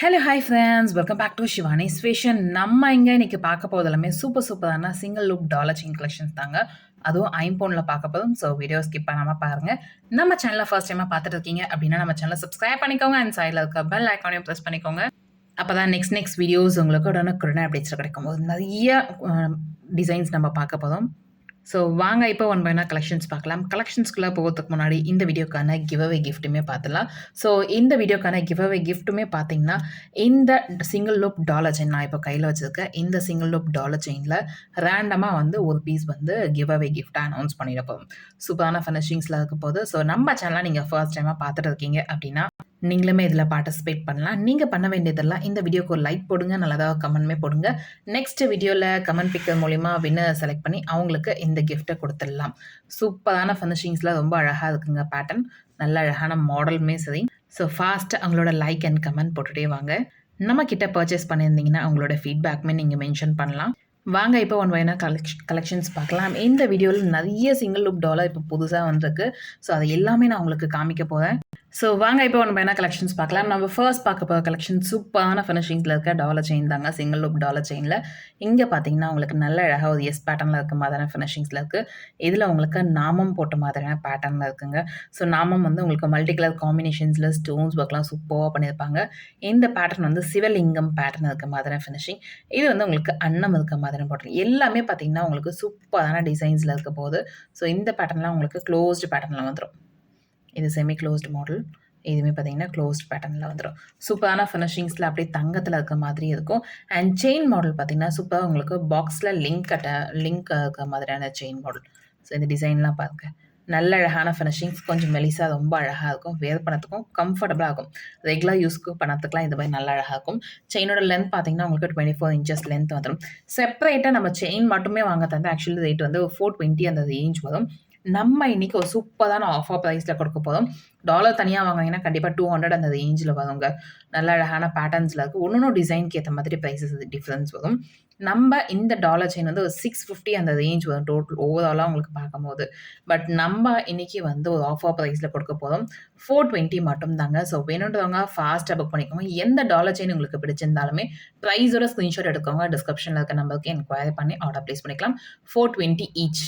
Hello hi friends welcome back to Shivani ஸ்பேஷன் நம்ம இங்கே இன்னைக்கு பார்க்க போகிறது எல்லாமே சூப்பர் சூப்பரான single look dollar chain collections தாங்க. அதுவும் ஐம்போனில் பார்க்க போதும் ஸோ வீடியோ ஸ்கிப் பண்ணாமல் பாருங்கள் நம்ம சேனலை ஃபர்ஸ்ட் டைமாக பார்த்துட்டு இருக்கீங்க அப்படின்னா நம்ம சேனலை சப்ஸ்கிரைப் பண்ணிக்கோங்க. அண்ட் சைடில் இருக்க பெல் ஐக்கானையும் ப்ரெஸ் பண்ணிக்கோங்க. அப்போ தான் நெக்ஸ்ட் நெக்ஸ்ட் வீடியோஸ் உங்களுக்கு உடனுக்குடனே அப்டேட்ஸில் கிடைக்கும். போது நிறைய டிசைன்ஸ் நம்ம பார்க்க போதும் ஸோ வாங்க இப்போ ஒன் பைனா கலெக்ஷன்ஸ் பார்க்கலாம். கலெக்ஷன்ஸ்குள்ளே போகிறதுக்கு முன்னாடி இந்த வீடியோக்கான கிவ்அவே கிஃப்ட்டுமே பார்த்துலாம் ஸோ இந்த வீடியோக்கான கிவ்அவே கிஃப்ட்டுமே பார்த்தீங்கன்னா இந்த சிங்கிள் லூப் டாலர் செயின் நான் இப்போ கையில் வச்சுருக்கேன். இந்த சிங்கிள் லூப் டாலர் செயினில் ரேண்டமாக வந்து ஒரு பீஸ் வந்து கிவ்அவே கிஃப்ட்டாக அனௌன்ஸ் பண்ணிட போகும் சூப்பரான ஃபினிஷிங்ஸில் இருக்க போது ஸோ நம்ம சேனலாக நீங்கள் ஃபர்ஸ்ட் டைமாக பார்த்துட்டு இருக்கீங்க அப்படின்னா நீங்களுமே இதில் பார்ட்டிசிபேட் பண்ணலாம். நீங்கள் பண்ண வேண்டியதெல்லாம் இந்த வீடியோக்கு ஒரு லைக் போடுங்க. நல்லதாக கமெண்ட்மே போடுங்க. நெக்ஸ்ட் வீடியோவில் கமெண்ட் பிக்கர் மூலிமா வின்னர் செலக்ட் பண்ணி அவங்களுக்கு இந்த கிஃப்ட்டை கொடுத்துடலாம். சூப்பரான ஃபினிஷிங்ஸில் ரொம்ப அழகாக இருக்குங்க பேட்டர்ன் நல்ல அழகான மாடலுமே சரி. ஸோ ஃபாஸ்ட்டாக அவங்களோட லைக் அண்ட் கமெண்ட் போட்டுகிட்டே வாங்க. நம்ம கிட்ட பர்ச்சேஸ் பண்ணியிருந்தீங்கன்னா அவங்களோட ஃபீட்பேக்குமே நீங்கள் மென்ஷன் பண்ணலாம். வாங்க இப்போ ஒன் வைனா கலெக்ஷ் கலெக்ஷன்ஸ் பார்க்கலாம். இந்த வீடியோவில் நிறைய சிங்கிள் லுக் டாலர் இப்போ புதுசாக வந்திருக்கு. ஸோ அதை எல்லாமே நான் உங்களுக்கு காமிக்க போகிறேன் ஸோ வாங்க இப்போ நம்ம என்ன கலெக்ஷன்ஸ் பார்க்கலாம்? நம்ம ஃபர்ஸ்ட் பார்க்க போகிற கலெக்ஷன் சூப்பரான ஃபினிஷிங்ஸில் இருக்க டாலர் செயின் தாங்க. சிங்கிள் லுக் டாலர் செயினில் இங்கே பார்த்தீங்கன்னா உங்களுக்கு நல்ல அழகாக ஒரு எஸ் பேட்டர்னில் இருக்க மாதிரியான ஃபினிஷிங்ஸில் இருக்குது இதில் உங்களுக்கு நாமம் போட்ட மாதிரியான பேட்டர்னில் இருக்குங்க. ஸோ நாமம் வந்து உங்களுக்கு மல்டி கலர் காம்பினேஷன்ஸில் ஸ்டோன்ஸ் ஒர்க்லாம் சூப்பராக பண்ணியிருப்பாங்க. இந்த பேட்டர்ன் வந்து சிவலிங்கம் பேட்டர்ன் இருக்க மாதிரியான ஃபினிஷிங் இது வந்து உங்களுக்கு அன்னம் இருக்க மாதிரியான பேட்டர்ன் எல்லாமே பார்த்தீங்கன்னா உங்களுக்கு சூப்பரான டிசைன்ஸில் இருக்க போது ஸோ இந்த பேட்டர்ன்லாம் உங்களுக்கு க்ளோஸ்டு பேட்டர்னில் வந்துடும் இது செமி க்ளோஸ்டு மாடல் இதுவுமே பார்த்தீங்கன்னா க்ளோஸ்ட் பேட்டர்னில் வந்துடும் சூப்பரான ஃபினிஷிங்ஸில் அப்படியே தங்கத்தில் இருக்க மாதிரி இருக்கும். அண்ட் செயின் மாடல் பார்த்தீங்கன்னா சூப்பராக உங்களுக்கு பாக்ஸில் லிங்க் கட்ட லிங்க் இருக்க மாதிரியான செயின் மாடல் ஸோ இந்த டிசைன்லாம் பாருங்க. நல்ல அழகான ஃபினிஷிங்ஸ் கொஞ்சம் மெலிசாக ரொம்ப அழகாக இருக்கும். வேர் பண்ணத்துக்கும் கம்ஃபர்டபுளாக இருக்கும். ரெகுலர் யூஸ்க்கு பண்ணத்துக்குலாம் இந்த மாதிரி நல்லா அழகாக இருக்கும். செயினோட லென்த் பார்த்தீங்கன்னா உங்களுக்கு டுவெண்ட்டி ஃபோர் இன்ச்சஸ் லென்த் வந்துடும் செப்பரேட்டாக நம்ம செயின் மட்டுமே வாங்க தந்து ஆக்சுவலி ரேட் வந்து ஃபோர் டுவெண்ட்டி அந்த ரேஞ்ச் வரும். நம்ம இன்னைக்கு ஒரு சூப்பரான ஆஃபர் ப்ரைஸில் கொடுக்க போதும் டாலர் தனியாக வாங்கினீங்கன்னா கண்டிப்பாக டூ ஹண்ட்ரட் அந்த ரேஞ்சில் வருங்க. நல்ல அழகான பேட்டர்ன்ஸில் இருக்குது ஒன்று ஒன்று டிசைனுக்கு ஏற்ற மாதிரி ப்ரைஸஸ் டிஃப்ரென்ஸ் வரும். நம்ம இந்த டாலர் செயின் வந்து ஒரு சிக்ஸ் ஃபிஃப்டி அந்த ரேஞ்ச் வரும். டோட்டல் ஓவராலாக உங்களுக்கு பார்க்கும்போது. பட் நம்ம இன்னைக்கு வந்து ஒரு ஆஃபர் ப்ரைஸில் கொடுக்க போதும் ஃபோர் டுவெண்ட்டி மட்டும் தாங்க. ஸோ வேணுன்றவங்க ஃபாஸ்ட்டாக புக் பண்ணிக்கோங்க. எந்த டாலர் செயின் உங்களுக்கு பிடிச்சிருந்தாலுமே ப்ரைஸோட ஸ்க்ரீன்ஷாட் எடுக்கோங்க. டிஸ்கிரிப்ஷனில் இருக்க நம்பருக்கு என்கொயரி பண்ணி ஆர்டர் ப்ளேஸ் பண்ணிக்கலாம். ஃபோர் டுவெண்ட்டி ஈச்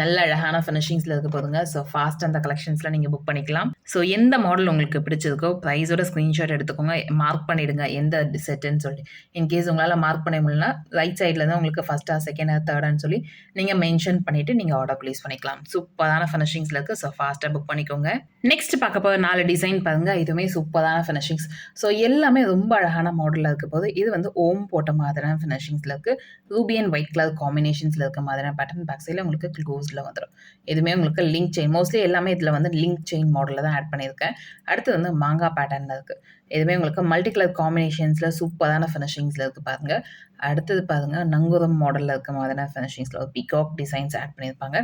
நல்ல அழகான ஃபினிஷிங்ஸில் இருக்க போதுங்க. ஸோ ஃபாஸ்ட் அந்த கலெக்ஷன்ஸில் நீங்கள் புக் பண்ணிக்கலாம். ஸோ எந்த மாடல் உங்களுக்கு பிடிச்சிருக்கோ ப்ரைஸோட ஸ்க்ரீன்ஷாட் எடுத்துக்கோங்க. மார்க் பண்ணிவிடுங்க எந்த செட்டுன்னு சொல்லி இன்கேஸ் உங்களால் மார்க் பண்ண முடியலனா ரைட் சைடில் தான் உங்களுக்கு ஃபஸ்ட்டாக செகண்டாக தேர்டான்னு சொல்லி நீங்கள் மென்ஷன் பண்ணிவிட்டு நீங்கள் ஆர்டர் ப்ளேஸ் பண்ணிக்கலாம். சூப்பரான ஃபினிஷிங்ஸில் இருக்குது ஸோ ஃபாஸ்ட்டாக புக் பண்ணிக்கோங்க. நெக்ஸ்ட் பார்க்க போகிற நாலு டிசைன் பாருங்கள் இதுவுமே சூப்பரான ஃபினிஷிங்ஸ் ஸோ எல்லாமே ரொம்ப அழகான மாடலில் இருக்க போது இது வந்து ஓம் போட்ட மாதிரியான ஃபினிஷிங்ஸில் இருக்குது ரூபி அண்ட் ஒயிட் கலர் காம்பினேஷன்ஸில் இருக்க மாதிரியான பேட்டர்ன் பேக் சைடில் உங்களுக்கு க்ளோஸ் க்ளோஸில் வந்துடும் இதுவுமே உங்களுக்கு லிங்க் செயின் மோஸ்ட்லி எல்லாமே இதில் வந்து லிங்க் செயின் மாடலில் தான் ஆட் பண்ணியிருக்கேன். அடுத்து வந்து மாங்காய் பேட்டர்னில் இருக்குது இதுவுமே உங்களுக்கு மல்டி கலர் காம்பினேஷன்ஸில் சூப்பரான ஃபினிஷிங்ஸில் இருக்குது பாருங்கள் அடுத்தது பாருங்கள் நங்குரம் மாடலில் இருக்க மாதிரியான ஃபினிஷிங்ஸில் ஒரு பிகாக் டிசைன்ஸ் ஆட் பண்ணியிருப்பாங்க.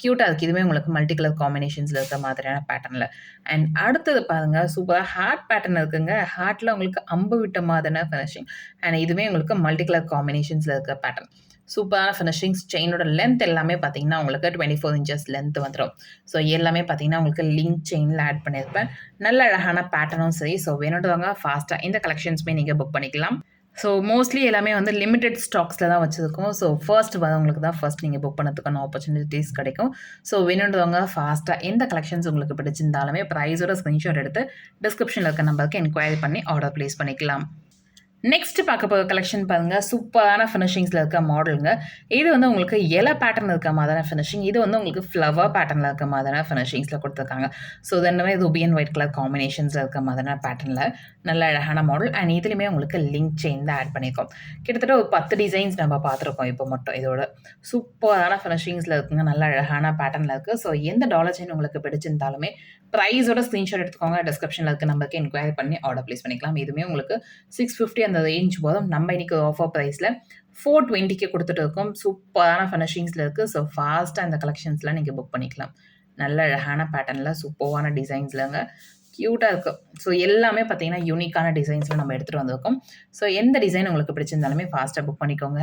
க்யூட்டாக இருக்குது இதுவுமே உங்களுக்கு மல்டி கலர் காம்பினேஷன்ஸில் இருக்க மாதிரியான பேட்டர்னில் அண்ட் அடுத்தது பாருங்கள் சூப்பராக ஹார்ட் பேட்டர்ன் இருக்குங்க. ஹார்ட்டில் உங்களுக்கு அம்பு விட்ட மாதிரியான ஃபினிஷிங் அண்ட் இதுவுமே உங்களுக்கு மல்டி கலர் காம்பினேஷன்ஸில் இருக்க பேட்டர்ன் சூப்பரான ஃபினிஷிங்ஸ் செயினோட லென்த் எல்லாமே பார்த்தீங்கன்னா உங்களுக்கு டுவெண்ட்டி ஃபோர் இன்ச்சஸ் லென்த் வந்துடும் ஸோ எல்லாமே பார்த்தீங்கன்னா உங்களுக்கு லிங்க் செயினில் ஆட் பண்ணியிருப்பேன் நல்ல அழகான பேட்டர்னும் சரி. ஸோ வேணுன்றவங்க ஃபாஸ்ட்டாக இந்த கலெக்ஷன்ஸுமே நீங்கள் புக் பண்ணிக்கலாம். ஸோ மோஸ்ட்லி எல்லாமே வந்து லிமிடெட் ஸ்டாக்ஸில் தான் வச்சுருக்கோம். ஸோ ஃபர்ஸ்ட் வரவங்களுக்கு தான் ஃபர்ஸ்ட் நீங்கள் புக் பண்ணதுக்கான ஆப்பர்ச்சுனிட்டிஸ் கிடைக்கும். ஸோ வேணுன்றவங்க ஃபாஸ்ட்டாக எந்த கலெக்ஷன்ஸ் உங்களுக்கு பிடிச்சிருந்தாலுமே ப்ரைஸோட ஸ்க்ரீன்ஷாட் எடுத்து டிஸ்கிரிப்ஷனில் இருக்க நம்பருக்கு என்கொயரி பண்ணி ஆர்டர் ப்ளேஸ் பண்ணிக்கலாம். நெக்ஸ்ட் பார்க்க போகிற கலெக்ஷன் பாருங்கள் சூப்பரான ஃபினிஷிங்ஸில் இருக்க மாடலுங்க இது வந்து உங்களுக்கு இலை பேட்டர்ன் இருக்க மாதிரியான ஃபினிஷிங் இது வந்து உங்களுக்கு ஃப்ளவர் பேட்டர்னில் இருக்க மாதிரியான ஃபினிஷிங்ஸில் கொடுத்துருக்காங்க. ஸோ தென்னமே ரூபி அண்ட் ஒயிட் கலர் காம்பினேஷன்ஸில் இருக்க மாதிரியான பேட்டர்னில் நல்ல அழகான மாடல் அண்ட் இதுலேயுமே உங்களுக்கு லிங்க் செயின் தான் ஆட் பண்ணியிருக்கோம் கிட்டத்தட்ட ஒரு பத்து டிசைன்ஸ் நம்ம பார்த்துருக்கோம் இப்போ மட்டும் இதோட. சூப்பரான ஃபினிஷிங்ஸில் இருக்குங்க. நல்ல அழகான பேட்டர்னில் இருக்குது ஸோ எந்த டாலர் செயின் உங்களுக்கு பிடிச்சிருந்தாலுமே ப்ரைஸோட ஸ்க்ரீன்ஷாட் எடுத்துக்கோங்க. டிஸ்கிரிப்ஷனில் இருக்க நம்பருக்கு என்கொயரி பண்ணி ஆர்டர் ப்ளேஸ் பண்ணிக்கலாம். இதுவுமே உங்களுக்கு சிக்ஸ் ஃபிஃப்டி அந்த ரேஞ்ச் போதும். நம்ம இன்னைக்கு ஆஃபர் ப்ரைஸில் ஃபோர் டுவெண்ட்டிக்கு கொடுத்துட்டு இருக்கோம். சூப்பரான ஃபினிஷிங்ஸில் இருக்குது ஸோ ஃபாஸ்ட்டாக அந்த கலெக்ஷன்ஸ்லாம் நீங்கள் புக் பண்ணிக்கலாம். நல்ல அழகான பேட்டர்னில் சூப்பரான டிசைன்ஸ்லங்க க்யூட்டாக இருக்கும் ஸோ எல்லாமே பார்த்தீங்கன்னா யூனிக்கான டிசைன்ஸில் நம்ம எடுத்துகிட்டு வந்திருக்கோம். ஸோ எந்த டிசைன் உங்களுக்கு பிடிச்சிருந்தாலுமே ஃபாஸ்ட்டாக புக் பண்ணிக்கோங்க.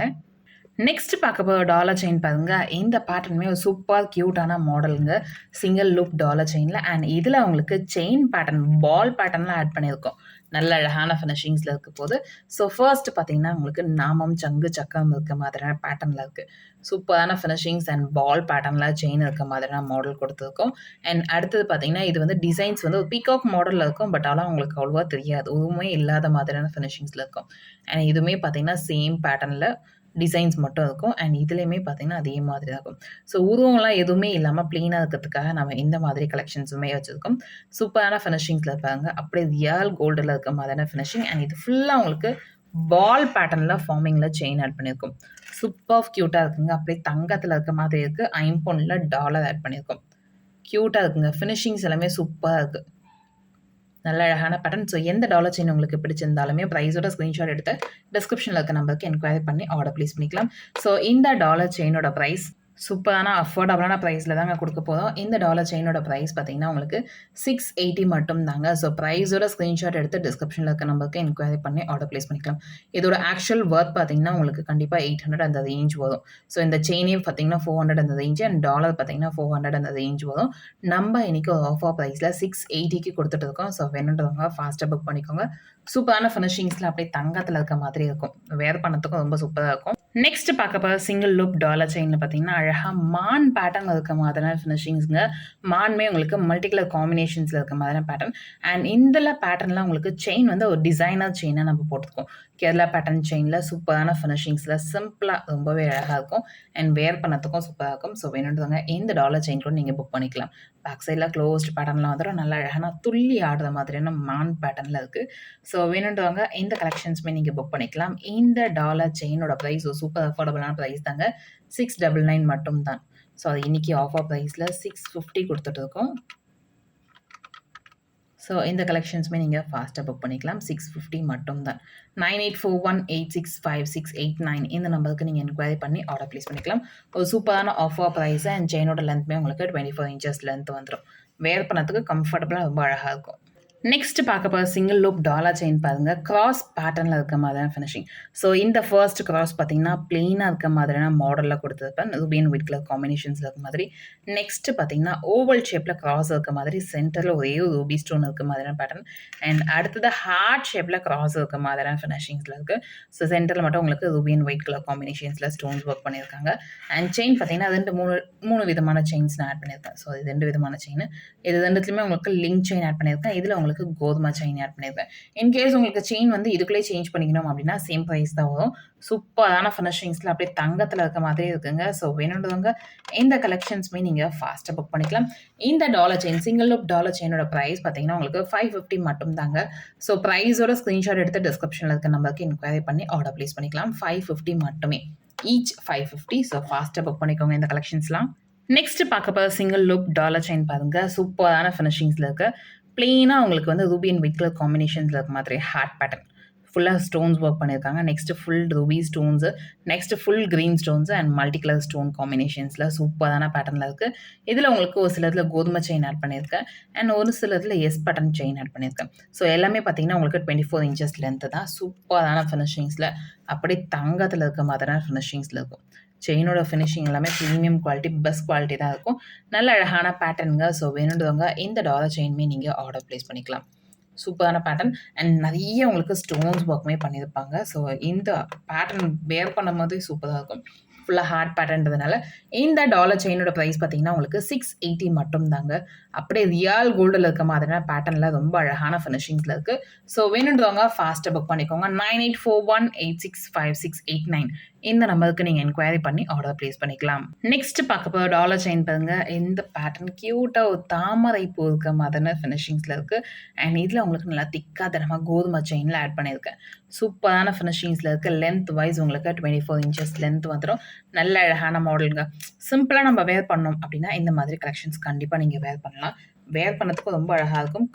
நெக்ஸ்ட் பார்க்க போகிற டாலர் செயின் பாருங்க. இந்த பேட்டர்னுமே ஒரு சூப்பர் க்யூட்டான மாடலுங்க சிங்கிள் லுக் டாலர் செயினில் அண்ட் இதில் உங்களுக்கு செயின் பேட்டர்ன் பால் பேட்டர்ன்லாம் ஆட் பண்ணியிருக்கோம். நல்ல அழகான ஃபினிஷிங்ஸில் இருக்க போது ஸோ ஃபர்ஸ்ட் பார்த்தீங்கன்னா உங்களுக்கு நாமம் சங்கு சக்கம் இருக்க மாதிரியான பேட்டர்னில் இருக்குது சூப்பரான ஃபினிஷிங்ஸ் அண்ட் பால் பேட்டர்னில் செயின் இருக்க மாதிரியான மாடல் கொடுத்துருக்கோம். அண்ட் அடுத்தது பார்த்தீங்கன்னா இது வந்து டிசைன்ஸ் வந்து ஒரு பீகாக் மாடலில் இருக்கும் பட் ஆனால் உங்களுக்கு அவ்வளோவா தெரியாது. எதுவுமே இல்லாத மாதிரியான ஃபினிஷிங்ஸில் இருக்கும். அண்ட் இதுவுமே பார்த்தீங்கன்னா சேம் பேட்டர்னில் டிசைன்ஸ் மட்டும் இருக்கும். அண்ட் இதுலேயுமே பார்த்தீங்கன்னா அதே மாதிரி தான் இருக்கும். ஸோ உருவங்கள்லாம் எதுவுமே இல்லாமல் ப்ளெயினாக இருக்கிறதுக்காக நம்ம இந்த மாதிரி கலெக்ஷன்ஸுமே வச்சுருக்கோம். சூப்பரான ஃபினிஷிங்ஸில் இருப்பாங்க அப்படியே ரியல் கோல்டில் இருக்க மாதிரியான ஃபினிஷிங் அண்ட் இது ஃபுல்லாக உங்களுக்கு பால் பேட்டர்னில் ஃபார்மிங்கில் செயின் ஆட் பண்ணியிருக்கும் சூப்பர் க்யூட்டாக இருக்குங்க. அப்படியே தங்கத்தில் இருக்க மாதிரி இருக்குது ஐம்பொன்னில் டாலர் ஆட் பண்ணியிருக்கோம் க்யூட்டாக இருக்குங்க. ஃபினிஷிங்ஸ் எல்லாமே சூப்பராக இருக்குது நல்ல அழகான பேட்டர்ன் ஸோ எந்த டாலர் செயின் உங்களுக்கு பிடிச்சிருந்தாலுமே ப்ரைஸோட ஸ்க்ரீன்ஷாட் எடுத்து டிஸ்கிரிப்ஷனில் இருக்க நம்பருக்கு என்கொயரி பண்ணி ஆர்டர் ப்ளேஸ் பண்ணிக்கலாம். ஸோ இந்த டாலர் செயினோட ப்ரைஸ் சூப்பரான அஃபோர்டபுளான ப்ரைஸில் தாங்க கொடுக்க போதும் இந்த டாலர் செயினோட ப்ரைஸ் பார்த்தீங்கன்னா உங்களுக்கு சிக்ஸ் எயிட்டி மட்டும் தாங்க ஸோ ப்ரைஸோட ஸ்க்ரீன்ஷாட் எடுத்து டிஸ்கிரிப்ஷனில் இருக்க நம்பருக்கு என்கொயரி பண்ணி ஆர்டர் ப்ளேஸ் பண்ணிக்கலாம். இதோட ஆக்சுவல் ஒர்த் பார்த்தீங்கன்னா உங்களுக்கு கண்டிப்பாக எயிட் ஹண்ட்ரட் அந்த ரேஞ்ச் வரும். ஸோ இந்த செயினே பார்த்தீங்கன்னா ஃபோர் ஹண்ட்ரட் அந்த ரேஞ்ச் அண்ட் டாலர் பார்த்தீங்கன்னா ஃபோர் ஹண்ட்ரட் அந்த ரேஞ்ச் வரும். நம்ம இன்றைக்கி ஒரு ஆஃபர் ப்ரைஸில் சிக்ஸ் எயிட்டிக்கு கொடுத்துட்டு இருக்கோம். ஸோ வேணுன்றவங்க ஃபாஸ்ட்டாக புக் பண்ணிக்கோங்க. சூப்பரான ஃபினிஷிங்ஸில் அப்படியே தங்கத்தில் இருக்க மாதிரி இருக்கும். வேர் பண்ணத்துக்கும் ரொம்ப சூப்பராக இருக்கும். நெக்ஸ்ட் பார்க்க போகிற சிங்கிள் லூப் டாலர் செயினில் பார்த்தீங்கன்னா அழகாக மான் பேட்டர்ன் இருக்க மாதிரியான ஃபினிஷிங்ஸுங்க மான்மே உங்களுக்கு மல்டிகுலர் காம்பினேஷன்ஸில் இருக்க மாதிரியான பேட்டர்ன் அண்ட் இதில் பேட்டர்னில் உங்களுக்கு செயின் வந்து ஒரு டிசைனர் செயினாக நம்ம போட்டிருக்கோம் கேரளா பேட்டர்ன் செயினில் சூப்பரான ஃபினிஷிங்ஸில் சிம்பிளாக ரொம்பவே அழகாக இருக்கும் அண்ட் வேர் பண்ணத்துக்கும் சூப்பராக இருக்கும். ஸோ வேணுன்றவங்க இந்த டாலர் செயின் கூட நீங்கள் புக் பண்ணிக்கலாம். பேக் சைடில் க்ளோஸ்ட் பேட்டர்னில் வந்துடும் நல்லா அழகான துள்ளி ஆடுற மாதிரியான மான் பேட்டர்னில் இருக்குது ஸோ வேணுன்றவங்க இந்த கலெக்ஷன்ஸுமே நீங்கள் புக் பண்ணிக்கலாம். இந்த டாலர் செயினோட ப்ரைஸ் சூப்பர் அஃபோர்டபுளான ப்ரைஸ் தாங்க. சிக்ஸ் டபுள் நைன் மட்டும் தான் ஸோ அது இன்றைக்கி ஆஃபர் ப்ரைஸில் சிக்ஸ் ஃபிஃப்டி கொடுத்துட்டு இருக்கோம். ஸோ இந்த கலெக்ஷன்ஸுமே நீங்கள் ஃபாஸ்ட்டாக புக் பண்ணிக்கலாம். சிக்ஸ் ஃபிஃப்டி மட்டும் தான் nine eight four one eight six five six eight nine இந்த நம்பருக்கு நீங்கள் என்கொயரி பண்ணி ஆர்டர் ப்ளேஸ் பண்ணிக்கலாம். ஒரு சூப்பரான ஆஃபர் ப்ரைஸ் அண்ட் செயினோட லென்த்துமே உங்களுக்கு டுவெண்ட்டி ஃபோர் இன்ச்சஸ் லென்த் வந்துடும் வேர் பண்ணதுக்கு கம்ஃபர்டபுளாக ரொம்ப அழகாக இருக்கும். நெக்ஸ்ட் பார்க்க போகிற சிங்கிள் லூப் டாலர் செயின் பாருங்கள் கிராஸ் பேட்டர்னில் இருக்க மாதிரியான ஃபினிஷிங் ஸோ இந்த ஃபர்ஸ்ட் கிராஸ் பார்த்தீங்கன்னா பிளெயினாக இருக்க மாதிரியான மாடலில் கொடுத்துருப்பேன். ரூபியன் ஒயிட் கலர் காம்பினேஷன்ஸில் இருக்க மாதிரி. நெக்ஸ்ட் பார்த்தீங்கன்னா ஓவல் ஷேப்பில் கிராஸ் இருக்க மாதிரி. சென்டரில் ஒரே ஒரு ரூபி ஸ்டோன் இருக்க மாதிரியான பேட்டர்ன் அண்ட் அடுத்தது ஹார்ட் ஷேப்பில் கிராஸ் இருக்க மாதிரியான ஃபினிஷிங்ஸில் இருக்குது ஸோ சென்டரில் மட்டும் உங்களுக்கு ரூபியன் ஒயிட் கலர் காம்பினேஷன்ஸில் ஸ்டோன்ஸ் ஒர்க் பண்ணியிருக்காங்க. அண்ட் செயின் பார்த்தீங்கன்னா ரெண்டு மூணு மூணு விதமான செயின்ஸ் நான் ஆட் பண்ணியிருக்கேன். ஸோ இது ரெண்டு விதமான செயின் இது ரெண்டுத்துலையுமே உங்களுக்கு லிங்க் செயின் ஆட் பண்ணியிருக்கேன். இதில் உங்களுக்கு உங்களுக்கு கோதுமை செயின் ஆட் பண்ணியிருப்பேன் இன்கேஸ் உங்களுக்கு செயின் வந்து இதுக்குள்ளே சேஞ்ச் பண்ணிக்கணும் அப்படின்னா சேம் ப்ரைஸ் தான் வரும். சூப்பரான ஃபினிஷிங்ஸில் அப்படியே தங்கத்தில் இருக்க மாதிரி இருக்குங்க. ஸோ வேணுன்றவங்க இந்த கலெக்ஷன்ஸுமே நீங்கள் ஃபாஸ்ட்டாக புக் பண்ணிக்கலாம். இந்த dollar chain single look dollar செயினோட price பார்த்தீங்கன்னா உங்களுக்கு ஃபைவ் ஃபிஃப்டி மட்டும் தாங்க. ஸோ ப்ரைஸோட ஸ்க்ரீன்ஷாட் எடுத்து டிஸ்கிரிப்ஷனில் இருக்க நம்பருக்கு இன்கொயரி பண்ணி ஆர்டர் ப்ளேஸ் பண்ணிக்கலாம். ஃபைவ் ஃபிஃப்டி மட்டுமே. ஈச் ஃபைவ் ஃபிஃப்டி ஸோ ஃபாஸ்ட்டாக புக் பண்ணிக்கோங்க இந்த கலெக்ஷன்ஸ்லாம் நெக்ஸ்ட் பார்க்க போகிற சிங்கிள் லுக் டாலர் செயின் பாருங்க. சூப்பரான ஃபினிஷிங்ஸில் இருக்குது பிளெயினாக உங்களுக்கு வந்து ரூபி அண்ட் ஒயிட் கலர் காம்பினேஷன்ஸில் இருக்க மாதிரி ஹார்ட் பேட்டர்ன் ஃபுல்லாக ஸ்டோன்ஸ் ஒர்க் பண்ணியிருக்காங்க. Next full ruby stones next full green stones and multi colour stone காம்பினேஷன்ஸில் சூப்பரான பேட்டர்னில் இருக்குது இதில் உங்களுக்கு ஒரு சிலத்தில் கோதுமை செயின் ஆட் பண்ணியிருக்கேன். அண்ட் ஒரு சிலத்தில் எஸ் பட்டன் செயின் ஆட் பண்ணியிருக்கேன். ஸோ எல்லாமே பார்த்தீங்கன்னா உங்களுக்கு டுவெண்ட்டி ஃபோர் இன்ச்சஸ் லென்த்து தான் சூப்பரான ஃபினிஷிங்ஸில் அப்படியே தங்கத்தில் இருக்க மாதிரியான ஃபினிஷிங்ஸில் இருக்கும். செயினோட ஃபினிஷிங் எல்லாமே ப்ரீமியம் குவாலிட்டி பெஸ்ட் குவாலிட்டி தான் இருக்கும். நல்ல அழகான பேட்டர்னுங்க ஸோ வேணுன்றவங்க இந்த டாலர் செயின்மே நீங்கள் ஆர்டர் ப்ளேஸ் பண்ணிக்கலாம். சூப்பரான பேட்டர்ன் அண்ட் நிறைய உங்களுக்கு ஸ்டோன்ஸ் ஒர்க்குமே பண்ணியிருப்பாங்க. ஸோ இந்த பேட்டர்ன் வேர் பண்ணும்போது சூப்பராக இருக்கும். ஃபுல்லாக ஹார்ட் பேட்டர்ன்றதுனால இந்த டாலர் செயினோட ப்ரைஸ் பார்த்தீங்கன்னா உங்களுக்கு சிக்ஸ் எயிட்டி மட்டும் தாங்க. அப்படியே ரியல் கோல்டில் இருக்க மாதிரியான பேட்டர்னில் ரொம்ப அழகான ஃபினிஷிங்ஸில் இருக்குது ஸோ வேணுன்றவங்க ஃபாஸ்ட்டாக புக் பண்ணிக்கோங்க. Nine eight four one eight six five six eight nine இந்த நம்பருக்கு நீங்கள் என்கொயரி பண்ணி ஆர்டர் ப்ளேஸ் பண்ணிக்கலாம். நெக்ஸ்ட் பார்க்க போகிற டாலர் செயின் பாருங்க. இந்த பேட்டர்ன் க்யூட்டாக ஒரு தாமரை பூ இருக்க மாதிரின ஃபினிஷிங்ஸில் இருக்குது அண்ட் இதில் உங்களுக்கு நல்லா திக்காக தரமாக கோதுமை செயினில் ஆட் பண்ணியிருக்கேன். சூப்பரான ஃபினிஷிங்ஸில் இருக்குது லென்த் வைஸ் உங்களுக்கு டுவெண்ட்டி ஃபோர் இன்ச்சஸ் லென்த் வந்துடும் நல்ல அழகான மாடலுங்க சிம்பிளாக நம்ம வேர் பண்ணோம் அப்படின்னா இந்த மாதிரி கலெக்ஷன்ஸ் கண்டிப்பாக நீங்கள் வேர் பண்ணலாம். வேர் பண்ணதுக்கும் ரொம்ப அழகாக இருக்கும்.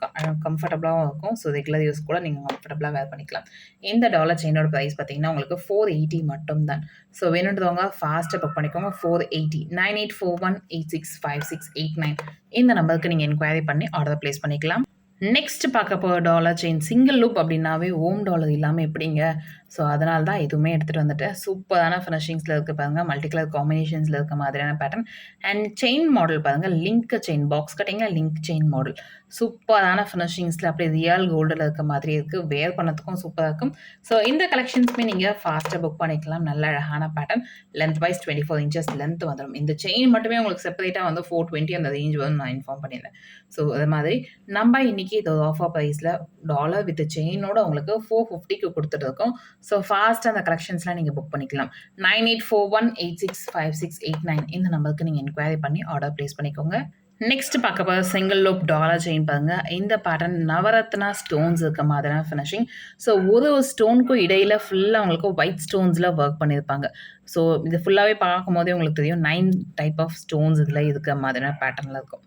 கம்ஃபர்டபுளாகவும் இருக்கும். ஸோ ரெகுலர் யூஸ் கூட நீங்கள் கம்ஃபர்டபுளாக வேர் பண்ணிக்கலாம். இந்த டாலர் செயினோட ப்ரைஸ் பார்த்தீங்கன்னா உங்களுக்கு ஃபோர் எயிட்டி மட்டும்தான். ஸோ வேணுன்றவங்க ஃபாஸ்ட்டாக புக் பண்ணிக்கோங்க. Four eighty nine eight four one eight six five six eight nine இந்த நம்பருக்கு நீங்கள் என்கொயரி பண்ணி ஆர்டர் ப்ளேஸ் பண்ணிக்கலாம். நெக்ஸ்ட் பார்க்க போகிற டாலர் செயின் சிங்கிள் லுக் அப்படின்னாவே ஓம் டாலர் இல்லாமல் எப்படிங்க? ஸோ அதனால தான் எதுவுமே எடுத்துகிட்டு வந்துட்டு சூப்பரான ஃபினிஷிங்ஸில் இருக்க பாருங்கள் மல்டி கலர் காம்பினேஷன்ஸில் இருக்க மாதிரியான பேட்டர்ன் அண்ட் செயின் மாடல் பாருங்கள் லிங்க் செயின் பாக்ஸ் கட்டிங்கில் லிங்க் செயின் மாடல் சூப்பரான ஃபினிஷிங்ஸில் அப்படியே ரியல் கோல்டில் இருக்க மாதிரி இருக்குது வேர் பண்ணதுக்கும் சூப்பராக இருக்கும். ஸோ இந்த கலெக்ஷன்ஸுமே நீங்கள் ஃபாஸ்ட்டாக புக் பண்ணிக்கலாம். நல்ல அழகான pattern length wise twenty four inches length வந்துடும் இந்த செயின் மட்டுமே உங்களுக்கு செப்பரேட்டாக வந்து ஃபோர் டுவெண்ட்டி அந்த ரேஞ்ச் வந்து நான் இன்ஃபார்ம் பண்ணியிருந்தேன். ஸோ அது மாதிரி நம்ம இன்றைக்கி இது ஆஃபர் ப்ரைஸில் டாலர் வித் செயினோட உங்களுக்கு ஃபோர் ஃபிஃப்டிக்கு கொடுத்துட்டு இருக்கோம். ஸோ ஃபாஸ்ட்டாக அந்த கலெக்ஷன்ஸ்லாம் நீங்கள் புக் பண்ணிக்கலாம். Nine eight four one eight six five six eight nine இந்த நம்பருக்கு நீங்கள் என்கொயரி பண்ணி ஆர்டர் ப்ளேஸ் பண்ணிக்கோங்க. நெக்ஸ்ட் பார்க்க போகிற சிங்கிள் லோப் டாலர் செயின் பாருங்க. இந்த பேட்டர்ன் நவரத்னா ஸ்டோன்ஸ் இருக்க மாதிரியான ஃபினிஷிங் ஸோ ஒரு ஒரு ஸ்டோனுக்கும் இடையில ஃபுல்லாக அவங்களுக்கு ஒயிட் ஸ்டோன்ஸில் ஒர்க் பண்ணியிருப்பாங்க ஸோ இது ஃபுல்லாகவே பார்க்கும்போதே உங்களுக்கு தெரியும். நைன் டைப் ஆஃப் ஸ்டோன்ஸ் இதில் இருக்க மாதிரியான பேட்டர்னில் இருக்கும்.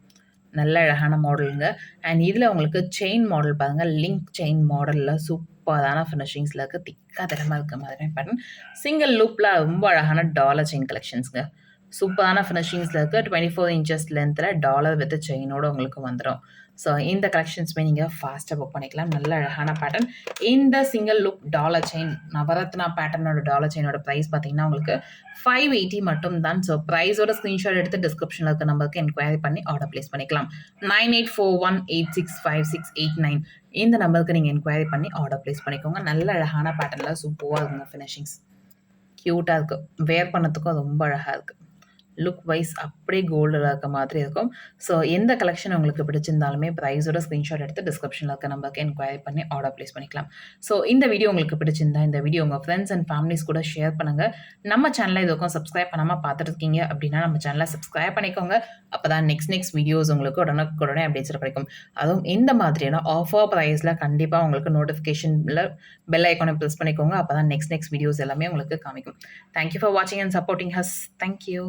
நல்ல அழகான மாடலுங்க. அண்ட் இதில் உங்களுக்கு செயின் மாடல் பாருங்கள் லிங்க் செயின் மாடலில் சூப்பரான ஃபினிஷிங்ஸில் இருக்க. திக்காக தரமாக இருக்க மாதிரி பேட்டர்ன் சிங்கிள் லூப்பில் ரொம்ப அழகான டாலர் செயின் கலெக்ஷன்ஸுங்க சூப்பரான ஃபினிஷிங்ஸில் இருக்குது டுவெண்ட்டி ஃபோர் இன்ச்சஸ் லென்த்தில் டாலர் வித் செயினோட உங்களுக்கு வந்துடும் ஸோ இந்த கலெக்ஷன்ஸுமே நீங்கள் ஃபாஸ்ட்டாக புக் பண்ணிக்கலாம். நல்ல அழகான பேட்டர்ன் இந்த single look dollar chain navaratna பேட்டர்னோட dollar செயினோட ப்ரைஸ் பார்த்தீங்கன்னா உங்களுக்கு ஃபைவ் எயிட்டி மட்டும் தான். ஸோ ப்ரைஸோட ஸ்க்ரீன்ஷாட் எடுத்து டிஸ்கிரிப்ஷனில் இருக்க நம்பருக்கு என்கொயரி பண்ணி ஆர்டர் ப்ளேஸ் பண்ணிக்கலாம். Nine eight four one eight six five six eight nine இந்த நம்பருக்கு நீங்கள் என்கொயரி பண்ணி ஆர்டர் ப்ளேஸ் பண்ணிக்கோங்க. நல்ல அழகான பேட்டர்னில் சூப்பராக இருக்குங்க ஃபினிஷிங்ஸ் க்யூட்டாக இருக்குது வேர் பண்ணதுக்கும் ரொம்ப அழகாக இருக்குது லுக் வைஸ் அப்படியே கோல்டில் இருக்க மாதிரி இருக்கும். ஸோ எந்த கலெக்ஷன் உங்களுக்கு பிடிச்சிருந்தாலுமே ப்ரைஸோட ஸ்க்ரீன்ஷாட் எடுத்து டிஸ்கிரிப்ஷனில் இருக்க நம்பருக்கு என்கொயரி பண்ணி ஆர்டர் ப்ளேஸ் பண்ணிக்கலாம். ஸோ இந்த வீடியோ உங்களுக்கு பிடிச்சிருந்தா இந்த வீடியோ உங்கள் ஃப்ரெண்ட்ஸ் அண்ட் ஃபேமிலிஸ் கூட ஷேர் பண்ணுங்கள் நம்ம சேனலை இதுக்கும் சப்ஸ்கிரைப் பண்ணாமல் பார்த்துட்டு இருக்கீங்க அப்படின்னா நம்ம சேனலை சப்ஸ்கிரைப் பண்ணிக்கோங்க. அப்போ தான் நெக்ஸ்ட் நெக்ஸ்ட் வீடியோஸ் உங்களுக்கு உடனுக்குடனே அப்டேட்ஸில் கிடைக்கும். அதுவும் இந்த மாதிரியான ஆஃபர் ப்ரைஸில் கண்டிப்பாக உங்களுக்கு நோட்டிஃபிகேஷனில் பெல் ஐக்கானை ப்ரெஸ் பண்ணிக்கோங்க. அப்போ தான் நெக்ஸ்ட் நெக்ஸ்ட் வீடியோஸ் எல்லாமே உங்களுக்கு காமிக்கும். தேங்க்யூ ஃபார் வாட்சிங் and supporting us thank you